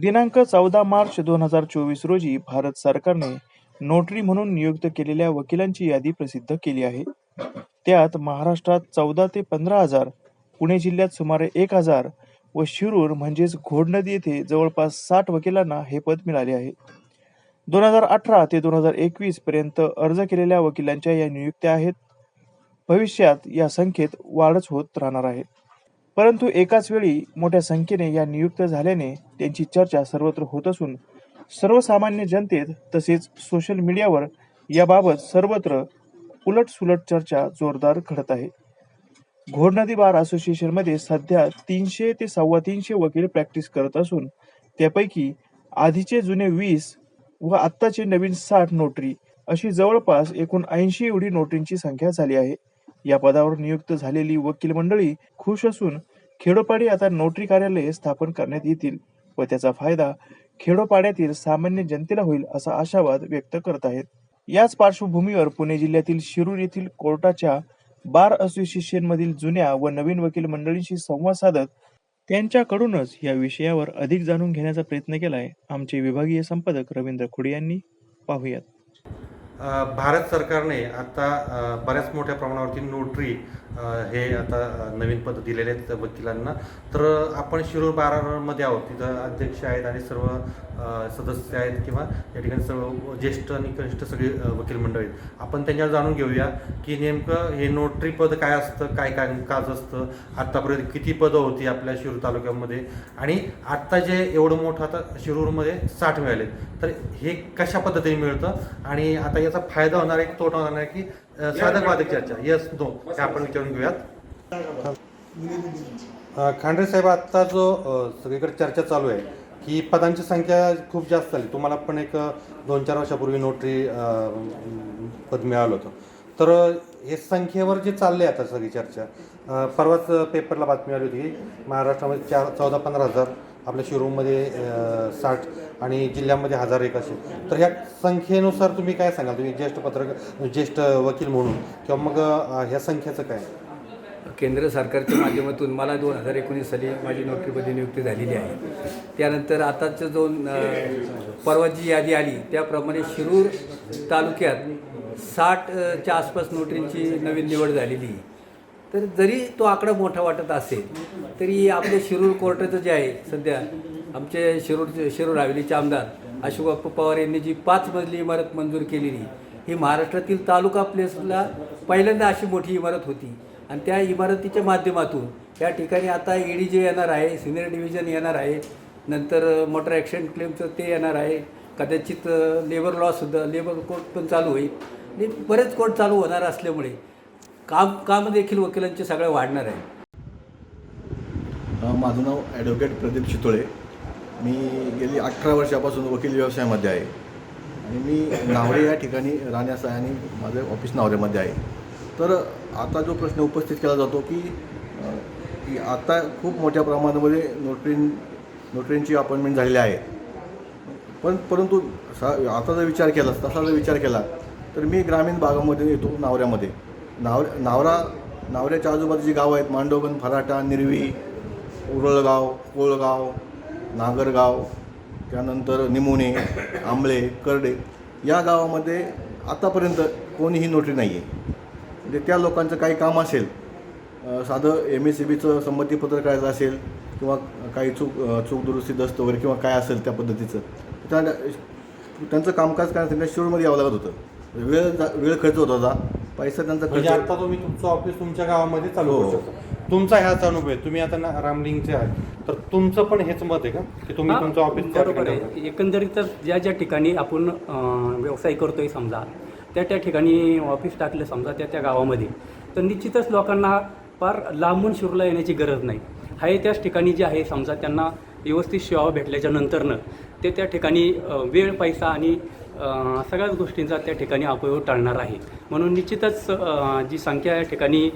दिनांक चौदा मार्च दोन हजार चोवीस रोजी भारत सरकारने नोटरी म्हणून नियुक्त केलेल्या वकिलांची यादी प्रसिद्ध केली आहे. त्यात महाराष्ट्रात चौदा ते पंधरा हजार पुणे जिल्ह्यात सुमारे एक हजार व शिरूर म्हणजेच घोडनदी येथे जवळपास साठ वकिलांना हे पद मिळाले आहे. दोन हजार अठरा ते दोन हजार एकवीस पर्यंत अर्ज केलेल्या वकिलांच्या या नियुक्त्या आहेत. भविष्यात या संख्येत वाढच होत राहणार आहे. परंतु एकाच वेळी मोठ्या संख्येने या नियुक्त झाल्याने त्यांची चर्चा सर्वत्र होत असून सर्वसामान्य जनतेत तसेच सोशल मीडियावर याबाबत सर्वत्र उलटसुलट चर्चा जोरदार घडत आहे. घोडनदी बार असोसिएशनमध्ये सध्या तीनशे ते सव्वा तीनशे वकील प्रॅक्टिस करत असून त्यापैकी आधीचे जुने वीस व आत्ताचे नवीन साठ नोटरी अशी जवळपास एकूण ऐंशी एवढी नोटरींची संख्या झाली आहे. या पदावर नियुक्त झालेली वकील मंडळी खुश असून खेडोपाडी आता नोटरी कार्यालये स्थापन करण्यात येतील व त्याचा फायदा खेडोपाड्यातील सामान्य जनतेला होईल असा आशावाद व्यक्त करत आहेत. याच पार्श्वभूमीवर पुणे जिल्ह्यातील शिरूर येथील कोर्टाच्या बार असोसिएशन मधील जुन्या व नवीन वकील मंडळींशी संवाद साधत त्यांच्याकडूनच या विषयावर अधिक जाणून घेण्याचा प्रयत्न केलाय. आमचे विभागीय संपादक रवींद्र खुडे यांनी. पाहूयात. भारत सरकारने आता बऱ्याच मोठ्या प्रमाणावरती नोटरी हे आता नवीन पद दिलेले आहेत वकिलांना. तर आपण शिरूर बारामध्ये आहोत. तिथं अध्यक्ष आहेत आणि सर्व सदस्य आहेत किंवा या ठिकाणी सर्व ज्येष्ठ आणि कनिष्ठ सगळी वकील मंडळी आहेत. आपण त्यांच्यावर जाणून घेऊया की नेमकं हे नोटरी पद काय असतं काय काय काज असतं आत्तापर्यंत किती पदं होती आपल्या शिरूर तालुक्यामध्ये? आणि आत्ता जे एवढं मोठं आता शिरूरमध्ये साठ मिळाले तर हे कशा पद्धतीने मिळतं? आणि आता याचा फायदा होणार आहे की तोटा होणार आहे की अ, साधक चर्चा. यस नो हे आपण विचारून घेऊयात. अ, खांडे साहेब आत्ता जो सगळीकडे चर्चा चालू आहे की पदांची संख्या खूप जास्त झाली तुम्हाला पण एक दोन चार वर्षापूर्वी नोटरी पद मिळालं होतं. तर हे संख्येवर जे चालले आता सगळी चर्चा परवाच पेपरला बातमी आली होती महाराष्ट्रामध्ये चार चौदा पंधरा हजार आपल्या शिरूरमध्ये साठ आणि जिल्ह्यामध्ये हजार एक असे. तर ह्या संख्येनुसार तुम्ही काय सांगाल? तुम्ही ज्येष्ठ पत्रकार ज्येष्ठ वकील म्हणून किंवा मग ह्या संख्येचं काय? केंद्र सरकारच्या माध्यमातून मला दोन हजार एकोणीस साली माझी नोकरीमध्ये नियुक्ती झालेली आहे. त्यानंतर आताचं जो परवा जी यादी आली त्याप्रमाणे शिरूर तालुक्यात साठच्या आसपास नोटरींची नवीन निवड झालेली. आहे तर जरी तो आकडा मोठा वाटत असेल तरी आपल्या शिरूर कोर्टाचं जे आहे सध्या आमचे शिरूर शिरूर हवेलीचे आमदार अशोकबाप्पा पवार यांनी जी पाच मजली इमारत मंजूर केलेली ही महाराष्ट्रातील तालुका प्लेसला पहिल्यांदा अशी मोठी इमारत होती. आणि त्या इमारतीच्या माध्यमातून या ठिकाणी आता ई डी जे येणार आहे सिनियर डिव्हिजन येणार आहे नंतर मोटर ॲक्शन क्लेमचं ते येणार आहे कदाचित लेबर लॉसुद्धा लेबर कोर्ट पण चालू होईल. आणि बरेच कोर्ट चालू होणार असल्यामुळे काम काम देखील वकिलांचे सगळं वाढणार आहे. माझं नाव ॲडव्होकेट प्रदीप शितोळे मी गेली अठरा वर्षापासून वकील व्यवसायामध्ये आहे. आणि मी नावरे या ठिकाणी राहण्यास आहे आणि माझं ऑफिस नावरेमध्ये आहे. तर आता जो प्रश्न उपस्थित केला जातो की की आता खूप मोठ्या प्रमाणामध्ये नोटरीन नोटरींची अपॉइंटमेंट झालेली आहे. पण परंतु सा आता जर विचार केला तसा जर विचार केला तर मी ग्रामीण भागामध्ये येतो नावऱ्यामध्ये. नाव नावरा नावऱ्याच्या आजूबाजूची गावं आहेत. मांडोगन फराटा निरवी उरळगाव कोळगाव नागरगाव त्यानंतर निमोणे आंबळे करडे या गावामध्ये आतापर्यंत कोणीही नोटरी नाही आहे म्हणजे त्या लोकांचं काही काम असेल साधं एम एस सी बीचं संमतीपत्र करायचं असेल किंवा काही चूक चूक दुरुस्ती दस्त वगैरे किंवा काय असेल त्या पद्धतीचं त्या त्यांचं कामकाज करण्यासाठी शिरूरमध्ये यावं लागत होतं. वेळ जा वेळ खर्च होत होता. पैसा त्यांचा म्हणजे खर्च आता तुम्ही तुमचं ऑफिस तुमच्या गावामध्ये चालू हो. करू शकता. तुमचा ह्याच अनुभव आहे. तुम्ही आता ना रामलिंगचे आहे तर तुमचं पण हेच मत आहे का? की तुम्ही हा, तुमचं ऑफिस त्या बरोबर ठिकाणी आहे एकंदरीतच ज्या ज्या ठिकाणी आपण अं, व्यवसाय करतोय समजा त्या त्या ठिकाणी ऑफिस टाकलं समजा त्या त्या गावामध्ये तर निश्चितच लोकांना फार लांबून शिरूरला येण्याची गरज नाही. आहे त्याच ठिकाणी जे आहे समजा त्यांना व्यवस्थित सेवा भेटल्याच्या नंतरनं ते त्या ठिकाणी अं, वेळ पैसा आणि सगळ्याच गोष्टींचा त्या ठिकाणी अपयोग टाळणार आहे. म्हणून निश्चितच जी संख्या या ठिकाणी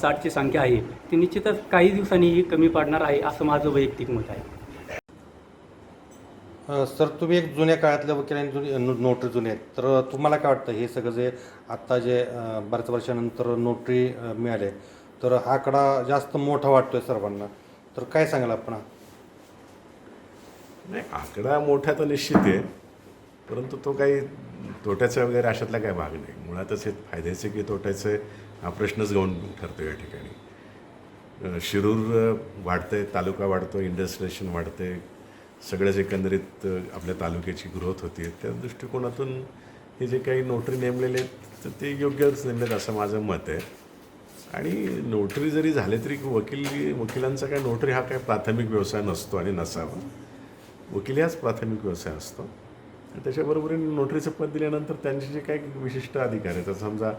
साठची संख्या आहे ती निश्चितच काही दिवसांनी ही कमी पडणार आहे असं माझं वैयक्तिक मत आहे. सर तुम्ही एक जुन्या काळातल्या वकिलांनी जुनी नोटरी जुने आहेत. तर तुम्हाला काय वाटतं हे सगळं जे आत्ता जे बऱ्याच वर्षानंतर नोटरी मिळाले तर हा आकडा जास्त मोठा वाटतोय सर्वांना. तर काय सांगाल आपण? नाही आकडा मोठा तर निश्चित आहे. परंतु तो काही तोट्याचा वगैरे अशातला काही भाग नाही. मुळातच हे फायद्याचे की तोट्याचे हा प्रश्नच घेऊन ठरतो या ठिकाणी. शिरूर वाढते तालुका वाढतो इंडस्ट्रिएशन वाढते सगळ्याच एकंदरीत आपल्या तालुक्याची ग्रोथ होती त्या दृष्टिकोनातून हे जे काही नोटरी नेमलेले आहेत तर ते योग्यच नेमलेत असं माझं मत आहे. आणि नोटरी जरी झाले तरी वकील वकिलांचा काय नोटरी हा काय प्राथमिक व्यवसाय नसतो आणि नसावा. वकील हाच प्राथमिक व्यवसाय असतो. त्याच्याबरोबरीने नोटरीचं पद दिल्यानंतर त्यांचे जे काही विशिष्ट अधिकार आहेत तर समजा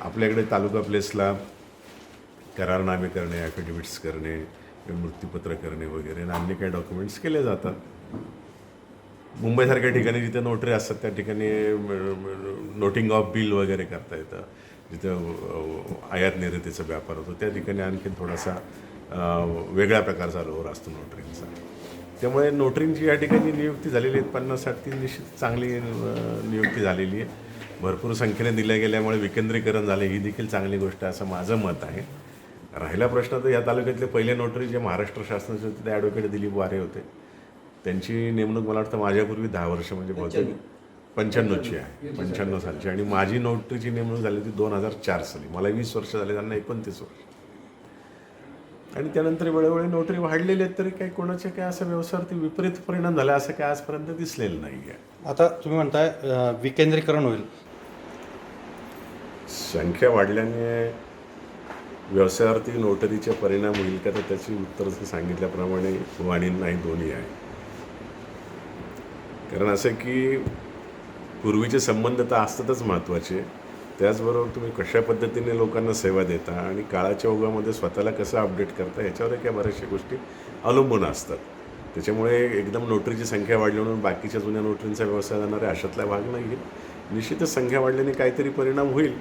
आपल्याकडे तालुका प्लेसला करारनामे करणे ॲफिडेविट्स करणे किंवा मृत्यूपत्र करणे वगैरे आणि अन्य काही डॉक्युमेंट्स केले जातात. मुंबईसारख्या ठिकाणी जिथे नोटरी असतात त्या ठिकाणी नोटिंग ऑफ बिल वगैरे करता येतं. जिथं आयात निर्यातीचा व्यापार होतो त्या ठिकाणी आणखीन थोडासा वेगळ्या प्रकारचा रोवर असतो नोटरींचा त्यामुळे नोटरींची या ठिकाणी नियुक्ती झालेली आहे पन्नास साठ ती निश्चित चांगली नियुक्ती झालेली आहे. भरपूर संख्येने दिल्या गेल्यामुळे विकेंद्रीकरण झाले ही देखील चांगली गोष्ट आहे असं माझं मत आहे. राहिला प्रश्न तर या तालुक्यातले पहिले नोटरी जे महाराष्ट्र शासनाचे होते ते ॲडव्होकेट दिलीप वारे होते. त्यांची नेमणूक मला वाटतं माझ्यापूर्वी दहा वर्ष म्हणजे बहुतेक पंच्याण्णवची आहे पंच्याण्णव सालची. आणि माझी नोटरीची नेमणूक झाली होती दोन हजार चार साली. मला वीस वर्ष झाले त्यांना एकोणतीस वर्ष. आणि त्यानंतर वेळोवेळी नोटरी वाढलेली आहेत तरी काही कोणाच्या काय असं व्यवसायावरती विपरीत परिणाम झाला असं काय आजपर्यंत दिसलेलं नाही आहे आता तुम्ही म्हणताय विकेंद्रीकरण होईल. संख्या वाढल्याने व्यवसायावरती नोटरीचे परिणाम होईल का तर त्याची उत्तर सांगितल्याप्रमाणे आणि नाही दोन्ही आहे. कारण असं की पूर्वीचे संबंध तर असतातच महत्त्वाचे त्याचबरोबर तुम्ही कशा पद्धतीने लोकांना सेवा देता आणि काळाच्या ओघामध्ये स्वतःला कसं अपडेट करता ह्याच्यावर काही बऱ्याचशा गोष्टी अवलंबून असतात. त्याच्यामुळे एकदम नोटरीची संख्या वाढली म्हणून बाकीच्या जुन्या नोटरींचा व्यवसाय जाणार अशातला भाग नाही आहे निश्चितच संख्या वाढल्याने काहीतरी परिणाम होईल.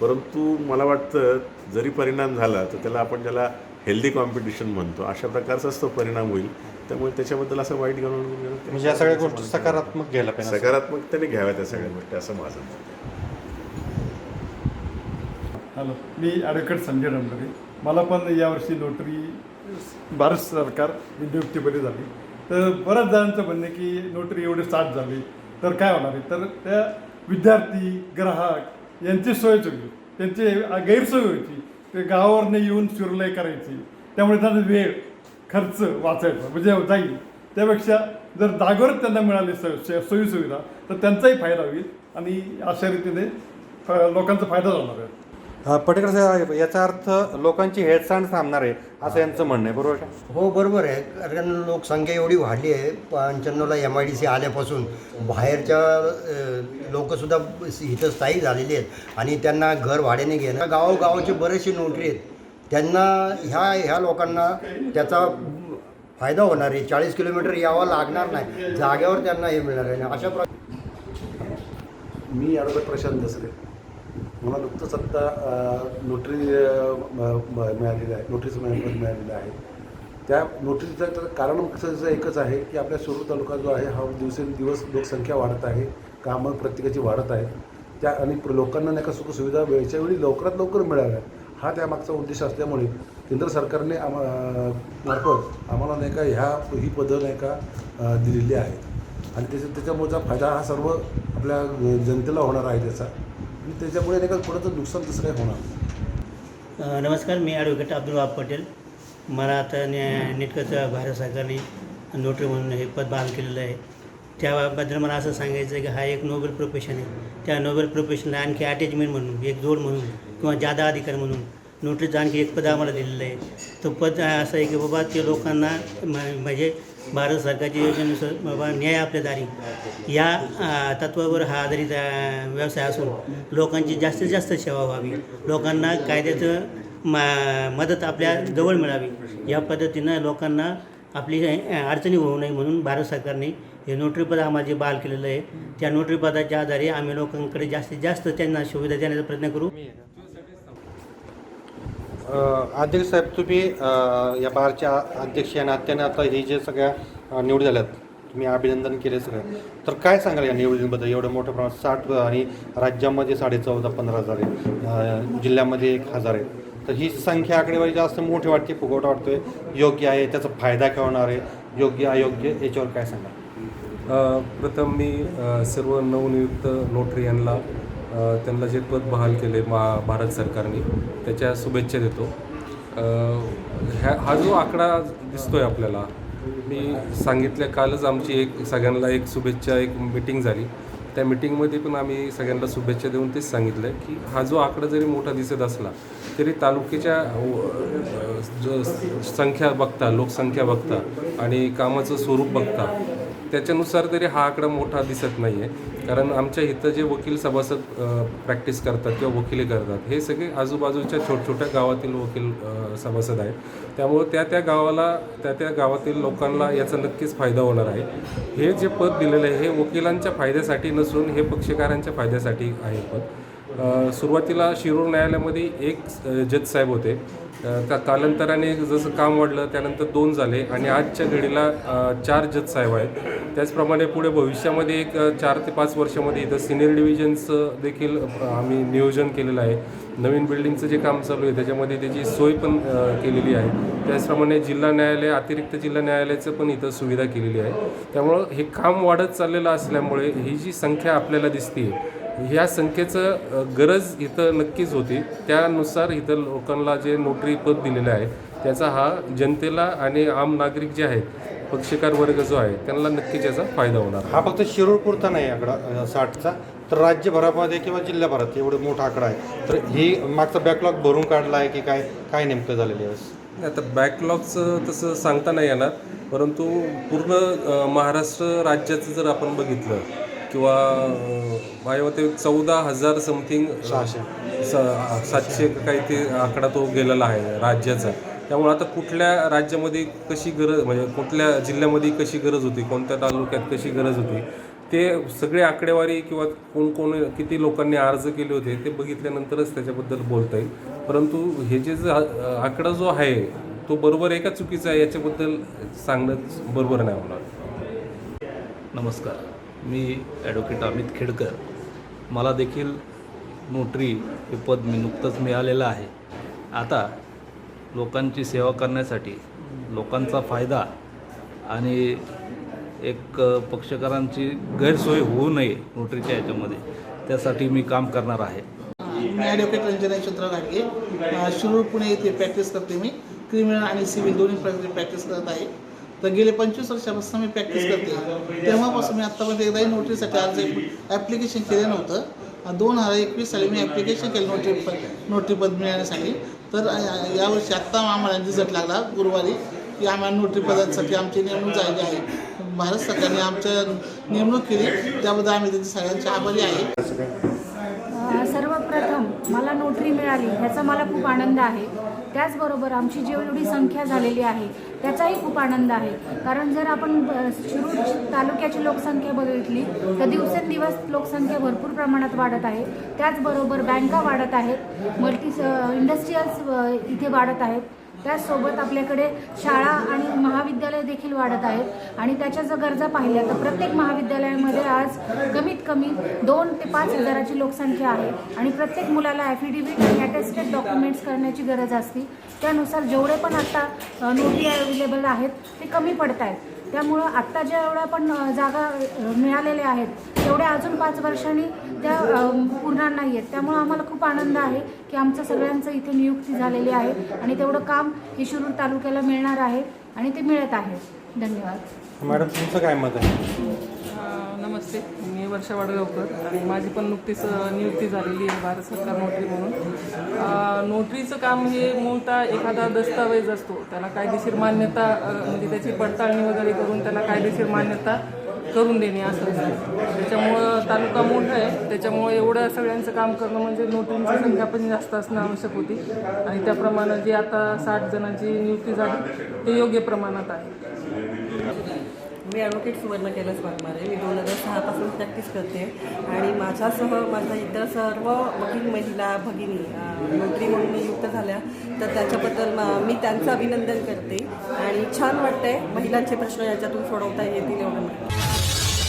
परंतु मला वाटतं जरी परिणाम झाला तर त्याला आपण ज्याला हेल्दी कॉम्पिटिशन म्हणतो अशा प्रकारचाच तो परिणाम होईल. त्यामुळे त्याच्याबद्दल असं वाईट घालून म्हणजे या सगळ्या गोष्टी सकारात्मक घ्यायला पाहिजे. सकारात्मकतेने घ्याव्या त्या सगळ्या गोष्टी असं माझं मत. हॅलो. मी ॲडव्होकेट संजय डंबरे. मला पण यावर्षी नोटरी भारत सरकार नियुक्ती बरी झाली. तर बऱ्याच जणांचं म्हणणं आहे की नोटरी एवढे साथ झाली तर काय होणार आहे? तर त्या विद्यार्थी ग्राहक यांची सोयच होईल त्यांची गैरसोय व्हायची. ते गावावरनं येऊन शिरलय करायची. त्यामुळे त्यांचा वेळ खर्च वाचायचा म्हणजे जाईल. त्यापेक्षा जर जागेवर त्यांना मिळाली सोय सोयीसुविधा तर त्यांचाही फायदा होईल आणि अशा रीतीने लोकांचा फायदा होणार आहे. पटेकर साहेब याचा अर्थ लोकांची हेळसांड थांबणार आहे असं यांचं म्हणणं आहे बरोबर का? हो बरोबर आहे. कारण लोकसंख्या एवढी वाढली आहे पंच्याण्णवला एम आय डी सी आल्यापासून बाहेरच्या लोकसुद्धा इथं स्थायिक झालेली आहेत. आणि त्यांना घर भाड्याने घेणं गावोगावचे बरेचसे नोटरी आहेत. त्यांना ह्या ह्या लोकांना त्याचा फायदा होणार आहे. चाळीस किलोमीटर यावं लागणार नाही. जाग्यावर त्यांना हे मिळणार आहे. अशा प्र मी ॲडव्होकेट प्रशांत दसरे. मला नुकतंच आत्ता नोटरी मिळालेलं आहे नोटरीचं मिळालेलं मिळालेलं आहे. त्या नोटरीचं तर कारण कसं एकच आहे की आपल्या सुरू तालुका जो आहे हा दिवसेंदिवस लोकसंख्या वाढत आहे कामं प्रत्येकाची वाढत आहे त्या आणि लोकांना नाही का सुखसुविधा वेळच्या वेळी लवकरात लवकर मिळाव्या हा त्यामागचा उद्देश असल्यामुळे केंद्र सरकारने आम्हा मार्फत आम्हाला नाही का ह्या ही पदं नाही का दिलेली आहेत. आणि त्याच्या त्याच्यामुळेचा फायदा हा सर्व आपल्या जनतेला होणार आहे त्याचा. आणि त्याच्यामुळे नाही का कोणाचं नुकसान तसं काही होणार नमस्कार मी ॲडव्होकेट अब्दुल बाब पटेल. मला आता ने नेटकंच भारत सरकारने नोटरी म्हणून हे पद बहाल केलेलं आहे. त्याबद्दल मला असं सांगायचं आहे की हा एक नोबेल प्रोफेशन आहे. त्या नोबेल प्रोफेशनला आणखी अटॅचमेंट म्हणून एक जोड म्हणून किंवा जादा अधिकार म्हणून नोटरीचं आणखी एक पद आम्हाला दिलेलं आहे. तो पद असं आहे की बाबा ते लोकांना म- म्हणजे भारत सरकारच्या योजनेनुसार बाबा न्याय आपल्या दारी. या तत्वावर हा आधारित व्यवसाय असून लोकांची जास्तीत जास्त सेवा व्हावी. लोकांना कायद्याचं मा मदत आपल्या जवळ मिळावी. या पद्धतीनं लोकांना आपली अडचणी होऊ नये म्हणून भारत सरकारने हे नोटरीपद आम्हाला जे बहाल केलेलं आहे त्या नोटरीपदाच्या आधारे आम्ही लोकांकडे जास्तीत जास्त त्यांना सुविधा देण्याचा प्रयत्न करू. अध्यक्ष साहेब तुम्ही या बारच्या अध्यक्ष या नात्याने आता हे जे सगळ्या निवड झाल्यात तुम्ही अभिनंदन केले सगळं. तर काय सांगाल या निवडींबद्दल एवढं मोठ्या प्रमाणात साठ आणि राज्यामध्ये साडे चौदा पंधरा हजार आहे जिल्ह्यामध्ये एक हजार आहे तर ही संख्या आकडेवारी जास्त मोठी वाटते फुगवटा वाटतोय. योग्य आहे त्याचा फायदा काय होणार आहे? योग्य अयोग्य याच्यावर काय सांगा प्रथम मी सर्व नवनियुक्त नोटरी यांना त्यांना जे पद बहाल केले मा भारत सरकारने त्याच्या शुभेच्छा देतो. ह्या हा जो आकडा दिसतो आहे आपल्याला मी सांगितल्या कालच आमची एक सगळ्यांना एक शुभेच्छा एक मिटिंग झाली. त्या मिटिंगमध्ये पण आम्ही सगळ्यांना शुभेच्छा देऊन तेच सांगितलं की हा जो आकडा जरी मोठा दिसत असला तरी तालुक्याच्या संख्या बघता लोकसंख्या बघता आणि कामाचं स्वरूप बघता त्याच्यानुसार तरी हा आकडा मोठा दिसत नाही आहे कारण आमच्या इथं जे वकील सभासद प्रॅक्टिस करतात किंवा वकिली करतात हे सगळे आजूबाजूच्या छोट छोट्या गावातील वकील सभासद आहेत. त्यामुळं त्या त्या गावाला त्या त्या गावातील लोकांना याचा नक्कीच फायदा होणार आहे. हे जे पद दिलेलं आहे हे वकिलांच्या फायद्यासाठी नसून हे पक्षकारांच्या फायद्यासाठी आहे पद. सुरुवातीला शिरूर न्यायालयामध्ये एक जज साहेब होते. त्या कालांतराने जसं काम वाढलं त्यानंतर दोन झाले आणि आजच्या घडीला चार जज साहेब आहेत. त्याचप्रमाणे पुढे भविष्यामध्ये एक चार ते पाच वर्षामध्ये इथं सिनियर डिव्हिजनचं देखील आम्ही नियोजन केलेलं आहे. नवीन बिल्डिंगचं जे काम चालू आहे त्याच्यामध्ये त्याची सोय पण केलेली आहे. त्याचप्रमाणे जिल्हा न्यायालय अतिरिक्त जिल्हा न्यायालयाचं पण इथं सुविधा केलेली आहे. त्यामुळं हे काम वाढत चाललेलं असल्यामुळे ही जी संख्या आपल्याला दिसते ह्या संख्येचं गरज इथं नक्कीच होती. त्यानुसार इथं लोकांना जे नोटरी पद दिलेलं आहे त्याचा हा जनतेला आणि आम नागरिक जे आहेत पक्षकार वर्ग जो आहे त्यांना नक्कीच याचा फायदा होणार. हा फक्त शिरूर पुरता नाही आकडा साठचा. तर राज्यभरामध्ये किंवा जिल्ह्याभरात एवढं मोठा आकडा आहे. तर ही मागचा बॅकलॉग भरून काढला आहे की काय काय नेमकं झालेलं आहे? आता बॅकलॉगचं तसं सांगता नाही येणार. परंतु पूर्ण महाराष्ट्र राज्याचं जर आपण बघितलं किंवा माझ्या मते चौदा हजार समथिंग सातशे काही ते आकडा तो गेलेला आहे राज्याचा. त्यामुळे आता कुठल्या राज्यामध्ये कशी गरज म्हणजे कुठल्या जिल्ह्यामध्ये कशी गरज होती कोणत्या तालुक्यात कशी गरज होती ते सगळे आकडेवारी किंवा कोण कोण किती लोकांनी अर्ज केले होते ते बघितल्यानंतरच त्याच्याबद्दल बोलता येईल. परंतु हे जे आकडा जो आहे तो बरोबर आहे का चुकीचा आहे याच्याबद्दल सांगणं बरोबर नाही होणार. नमस्कार. मी ॲडव्होकेट अमित खेडकर. मला देखील नोटरी हे पद मी नुकतंच मिळालेलं आहे. आता लोकांची सेवा करण्यासाठी लोकांचा फायदा आणि एक पक्षकारांची गैरसोय होऊ नये नोटरीच्या याच्यामध्ये त्यासाठी मी काम करणार आहे. मी ॲडव्होकेट रंजना यशवंतराव घाटगे शिरूर पुणे येथे प्रॅक्टिस करते मी. क्रिमिनल आणि सिव्हिल दोन्ही प्रॅक्टिस करत आहे. तर गेले पंचवीस वर्षापासून मी प्रॅक्टिस करते तेव्हापासून मी आत्तापर्यंत एकदाही नोटरीसाठी अर्ज ॲप्लिकेशन केलं नव्हतं. दोन हजार एकवीस साली मी ॲप्लिकेशन केलं नोटरी नोटरी पद मिळण्यासाठी. तर यावर्षी आत्ता आम्हाला रिझल्ट लागला गुरुवारी की आम्हाला नोटरी पदांसाठी आमची नेमणूक झालेली आहे. भारत सरकारने आमच्या नेमणूक केली. त्याबद्दल आम्ही त्यांचे सगळ्यांचे आभारी आहे. सर्वप्रथम मला नोटरी मिळाली ह्याचा मला खूप आनंद आहे. त्याचबरोबर आमची जेवढी संख्या झालेली आहे त्याचाही खूप आनंद आहे. कारण जर आपण शिरूर तालुक्याची लोकसंख्या बघितली तर दिवसेंदिवस लोकसंख्या भरपूर प्रमाणात वाढत आहे. त्याचबरोबर बँका वाढत आहेत मल्टी इंडस्ट्रीयल्स इथे वाढत आहेत. त्याचसोबत आपल्याकडे शाळा आणि महाविद्यालय देखील वाढत आहेत. आणि त्याच्या जर गरजा पाहिल्या तर प्रत्येक महाविद्यालयामध्ये आज कमीत कमी दोन ते पाच हजाराची लोकसंख्या आहे. आणि प्रत्येक मुलाला ॲफिडेव्हिट आणि अटेस्टेड डॉक्युमेंट्स करण्याची गरज असते. त्यानुसार जेवढे पण आता नोटी अवेलेबल आहेत ते कमी पडत आहेत त्यामुळं आत्ता ज्या एवढ्या पण जागा मिळालेल्या आहेत तेवढ्या अजून पाच वर्षांनी त्या अ, पुरणार नाही आहेत त्यामुळं आम्हाला खूप आनंद आहे की आमचं सगळ्यांचं इथे नियुक्ती झालेली आहे आणि तेवढं काम हे शिरूर तालुक्याला मिळणार आहे आणि ते मिळत आहे. धन्यवाद. मॅडम तुमचं काय मत आहे? नमस्ते मी वर्षा वाडगावकर. आणि माझी पण नुकतीच नियुक्ती झालेली आहे भारत सरकार नोटरी म्हणून. नोटरीचं काम हे मूळतः एखादा दस्तावेज असतो. त्याला कायदेशीर मान्यता म्हणजे त्याची पडताळणी वगैरे करून त्याला कायदेशीर मान्यता करून देणे असं त्याच्यामुळं तालुका मोठा आहे. त्याच्यामुळं एवढ्या सगळ्यांचं काम करणं म्हणजे नोटरींची संख्या पण जास्त असणं आवश्यक होती. आणि त्याप्रमाणे जी आता साठ जणांची नियुक्ती झाली ते योग्य प्रमाणात आहे. मी ॲडव्होकेट सुवर्ण कैलास वाघमारे. मी दोन हजार सहापासून प्रॅक्टिस करते. आणि माझ्यासह माझ्या इतर सर्व वकील महिला भगिनी मंत्री म्हणून नियुक्त झाल्या. तर त्याच्याबद्दल मी त्यांचं अभिनंदन करते. आणि छान वाटतंय महिलांचे प्रश्न याच्यातून सोडवता येतील एवढं